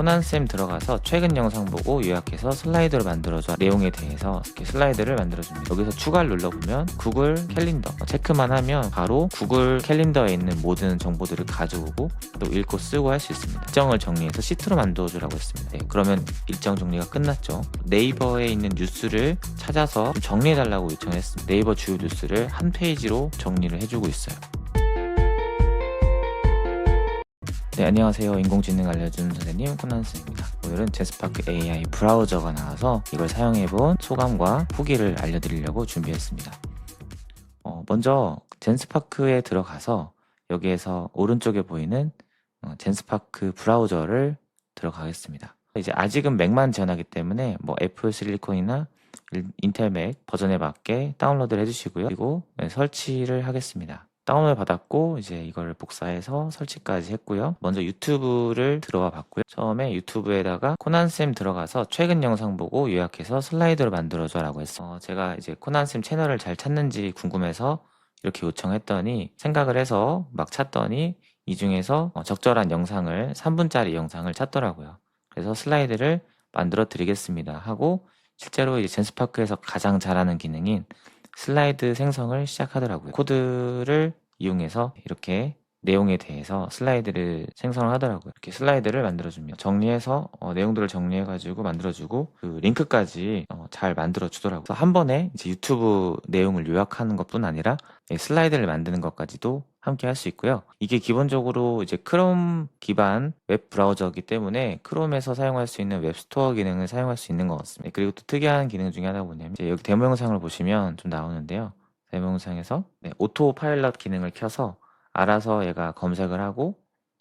코난쌤 들어가서 최근 영상 보고 요약해서 슬라이드로 만들어줘 내용에 대해서 이렇게 슬라이드를 만들어줍니다. 여기서 추가를 눌러보면 구글 캘린더 체크만 하면 바로 구글 캘린더에 있는 모든 정보들을 가져오고 또 읽고 쓰고 할 수 있습니다. 일정을 정리해서 시트로 만들어주라고 했습니다. 네, 그러면 일정 정리가 끝났죠. 네이버에 있는 뉴스를 찾아서 좀 정리해달라고 요청했습니다. 네이버 주요 뉴스를 한 페이지로 정리를 해주고 있어요. 네, 안녕하세요. 인공지능 알려주는 선생님 코난스입니다. 오늘은 제스파크 AI 브라우저가 나와서 이걸 사용해본 소감과 후기를 알려드리려고 준비했습니다. 어, 먼저 젠스파크에 들어가서 여기에서 오른쪽에 보이는 어, 젠스파크 브라우저를 들어가겠습니다. 이제 아직은 맥만 지원하기 때문에 뭐 애플 실리콘이나 인텔 맥 버전에 맞게 다운로드를 해주시고요. 그리고 네, 설치를 하겠습니다. 다운을 받았고 이제 이걸 복사해서 설치까지 했고요. 먼저 유튜브를 들어와 봤고요. 처음에 유튜브에다가 코난쌤 들어가서 최근 영상 보고 요약해서 슬라이드로 만들어줘 라고 했어요. 어, 제가 이제 코난쌤 채널을 잘 찾는지 궁금해서 이렇게 요청했더니 생각을 해서 막 찾더니 이 중에서 어, 적절한 영상을 3분짜리 영상을 찾더라고요. 그래서 슬라이드를 만들어 드리겠습니다 하고 실제로 이제 젠스파크에서 가장 잘하는 기능인 슬라이드 생성을 시작하더라고요. 코드를 이용해서 이렇게 내용에 대해서 슬라이드를 생성을 하더라고요. 이렇게 슬라이드를 만들어줍니다. 정리해서 어, 내용들을 정리해가지고 만들어주고 그 링크까지 어, 잘 만들어주더라고요. 그래서 한 번에 이제 유튜브 내용을 요약하는 것뿐 아니라 이 슬라이드를 만드는 것까지도 함께 할 수 있고요. 이게 기본적으로 이제 크롬 기반 웹 브라우저이기 때문에 크롬에서 사용할 수 있는 웹 스토어 기능을 사용할 수 있는 것 같습니다. 그리고 또 특이한 기능 중에 하나가 뭐냐면 여기 데모 영상을 보시면 좀 나오는데요. 데모 영상에서 네, 오토 파일럿 기능을 켜서 알아서 얘가 검색을 하고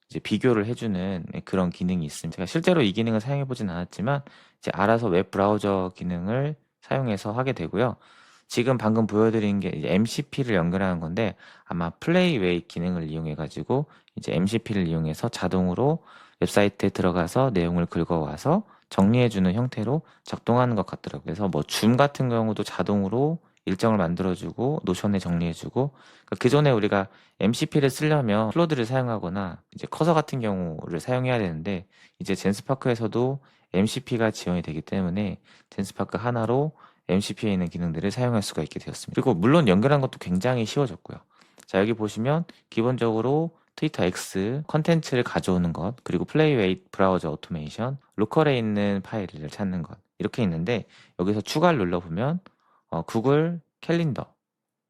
이제 비교를 해주는 그런 기능이 있습니다. 제가 실제로 이 기능을 사용해 보진 않았지만 이제 알아서 웹 브라우저 기능을 사용해서 하게 되고요. 지금 방금 보여드린 게 이제 MCP를 연결하는 건데 아마 플레이웨이 기능을 이용해 가지고 이제 MCP를 이용해서 자동으로 웹사이트에 들어가서 내용을 긁어와서 정리해주는 형태로 작동하는 것 같더라고요. 그래서 뭐 줌 같은 경우도 자동으로 일정을 만들어주고 노션에 정리해주고 그러니까 기존에 우리가 MCP를 쓰려면 플로드를 사용하거나 이제 커서 같은 경우를 사용해야 되는데 이제 젠스파크에서도 MCP가 지원이 되기 때문에 젠스파크 하나로 MCP에 있는 기능들을 사용할 수가 있게 되었습니다. 그리고 물론 연결한 것도 굉장히 쉬워졌고요. 자 여기 보시면 기본적으로 트위터 X 컨텐츠를 가져오는 것 그리고 플레이웨이 브라우저 오토메이션 로컬에 있는 파일을 찾는 것 이렇게 있는데 여기서 추가를 눌러보면 어, 구글 캘린더,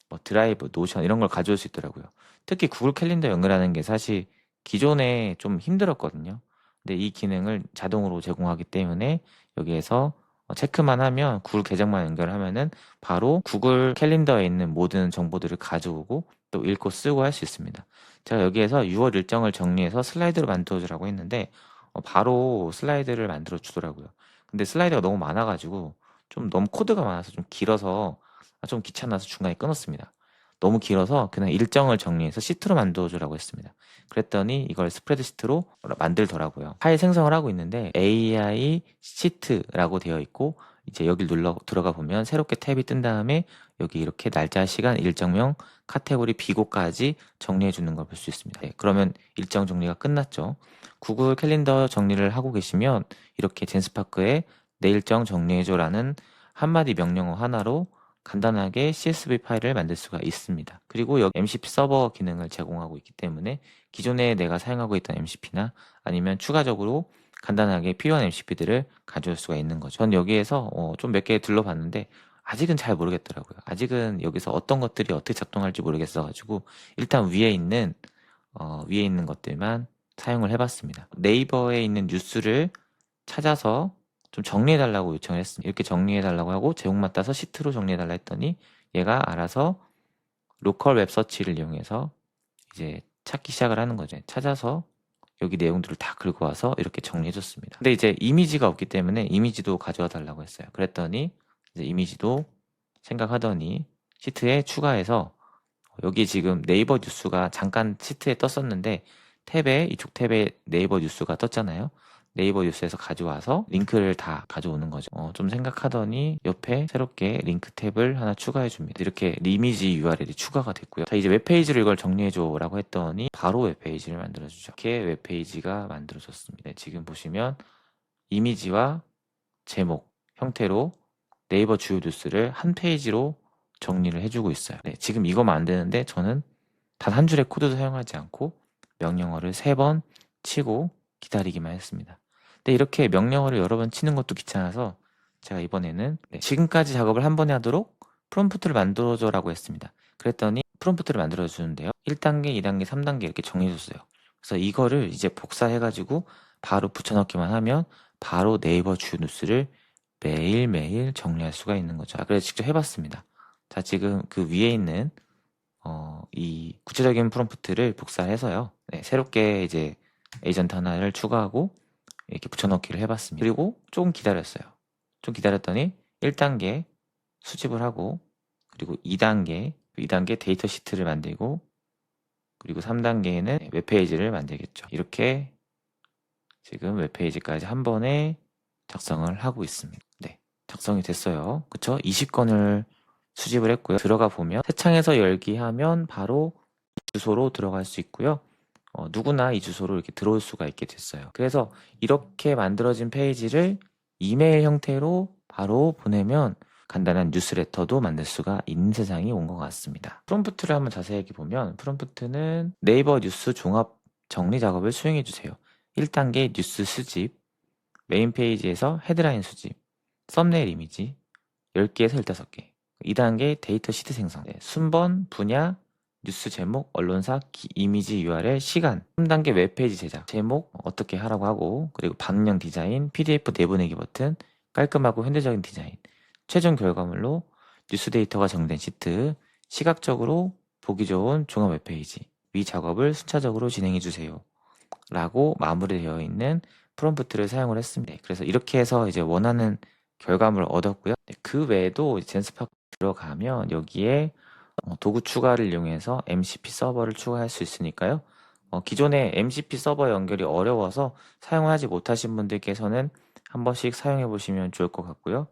뭐 드라이브, 노션 이런 걸 가져올 수 있더라고요. 특히 구글 캘린더 연결하는 게 사실 기존에 좀 힘들었거든요. 근데 이 기능을 자동으로 제공하기 때문에 여기에서 어, 체크만 하면 구글 계정만 연결하면은 바로 구글 캘린더에 있는 모든 정보들을 가져오고 또 읽고 쓰고 할 수 있습니다. 제가 여기에서 6월 일정을 정리해서 슬라이드로 만들어 주라고 했는데 어, 바로 슬라이드를 만들어 주더라고요. 근데 슬라이드가 너무 많아가지고 좀 너무 코드가 많아서 좀 길어서 아, 좀 귀찮아서 중간에 끊었습니다. 너무 길어서 그냥 일정을 정리해서 시트로 만들어주라고 했습니다. 그랬더니 이걸 스프레드 시트로 만들더라고요. 파일 생성을 하고 있는데 AI 시트라고 되어 있고 이제 여기 눌러 들어가 보면 새롭게 탭이 뜬 다음에 여기 이렇게 날짜, 시간, 일정명, 카테고리, 비고까지 정리해 주는 걸 볼 수 있습니다. 네, 그러면 일정 정리가 끝났죠. 구글 캘린더 정리를 하고 계시면 이렇게 젠스파크에 내 일정 정리해줘라는 한마디 명령어 하나로 간단하게 CSV 파일을 만들 수가 있습니다. 그리고 여기 MCP 서버 기능을 제공하고 있기 때문에 기존에 내가 사용하고 있던 MCP나 아니면 추가적으로 간단하게 필요한 MCP들을 가져올 수가 있는 거죠. 전 여기에서 어, 좀몇 개 둘러봤는데 아직은 잘 모르겠더라고요. 아직은 여기서 어떤 것들이 어떻게 작동할지 모르겠어가지고 일단 위에 있는 어, 위에 있는 것들만 사용을 해봤습니다. 네이버에 있는 뉴스를 찾아서 좀 정리해달라고 요청을 했습니다. 이렇게 정리해달라고 하고 제목만 따서 시트로 정리해달라 했더니 얘가 알아서 로컬 웹 서치를 이용해서 이제 찾기 시작을 하는 거죠. 찾아서 여기 내용들을 다 긁어 와서 이렇게 정리해줬습니다. 근데 이제 이미지가 없기 때문에 이미지도 가져와 달라고 했어요. 그랬더니 이제 이미지도 생각하더니 시트에 추가해서 여기 지금 네이버 뉴스가 잠깐 시트에 떴었는데 탭에 이쪽 탭에 네이버 뉴스가 떴잖아요. 네이버 뉴스에서 가져와서 링크를 다 가져오는 거죠. 어, 좀 생각하더니 옆에 새롭게 링크 탭을 하나 추가해 줍니다. 이렇게 리미지 URL이 추가가 됐고요. 자, 이제 웹페이지로 이걸 정리해 줘 라고 했더니 바로 웹페이지를 만들어 주죠. 이렇게 웹페이지가 만들어졌습니다. 지금 보시면 이미지와 제목 형태로 네이버 주요 뉴스를 한 페이지로 정리를 해주고 있어요. 네, 지금 이거만 안 되는데 저는 단 한 줄의 코드도 사용하지 않고 명령어를 세 번 치고 기다리기만 했습니다. 근데 이렇게 명령어를 여러 번 치는 것도 귀찮아서 제가 이번에는 네, 지금까지 작업을 한 번에 하도록 프롬프트를 만들어줘 라고 했습니다. 그랬더니 프롬프트를 만들어 주는데요. 1단계, 2단계, 3단계 이렇게 정리해 줬어요. 그래서 이거를 이제 복사해가지고 바로 붙여넣기만 하면 바로 네이버 주요 뉴스를 매일매일 정리할 수가 있는 거죠. 아, 그래서 직접 해봤습니다. 자, 지금 그 위에 있는 어, 이 구체적인 프롬프트를 복사해서요. 네, 새롭게 이제 에이전트 하나를 추가하고 이렇게 붙여넣기를 해봤습니다. 그리고 조금 기다렸어요. 좀 기다렸더니 1단계 수집을 하고 그리고 2단계 2단계 데이터 시트를 만들고 그리고 3단계에는 웹페이지를 만들겠죠. 이렇게 지금 웹페이지까지 한 번에 작성을 하고 있습니다. 네, 작성이 됐어요. 그쵸? 20건을 수집을 했고요. 들어가 보면 새 창에서 열기 하면 바로 이 주소로 들어갈 수 있고요. 어, 누구나 이 주소로 이렇게 들어올 수가 있게 됐어요. 그래서 이렇게 만들어진 페이지를 이메일 형태로 바로 보내면 간단한 뉴스레터도 만들 수가 있는 세상이 온 것 같습니다. 프롬프트를 한번 자세히 보면 프롬프트는 네이버 뉴스 종합 정리 작업을 수행해 주세요. 1단계 뉴스 수집, 메인 페이지에서 헤드라인 수집, 썸네일 이미지 10개에서 15개. 2단계 데이터 시트 생성, 네, 순번, 분야, 뉴스 제목, 언론사, 기- 이미지 URL, 시간. 3단계 웹페이지 제작, 제목 어떻게 하라고 하고, 그리고 방영 디자인, PDF 내보내기 버튼, 깔끔하고 현대적인 디자인. 최종 결과물로 뉴스 데이터가 정된 시트, 시각적으로 보기 좋은 종합 웹페이지. 위 작업을 순차적으로 진행해 주세요. 라고 마무리되어 있는 프롬프트를 사용을 했습니다. 네, 그래서 이렇게 해서 이제 원하는 결과물을 얻었고요. 네, 그 외에도 젠스파크 들어가면 여기에 어, 도구 추가를 이용해서 MCP 서버를 추가할 수 있으니까요. 어, 기존에 MCP 서버 연결이 어려워서 사용하지 못하신 분들께서는 한 번씩 사용해 보시면 좋을 것 같고요.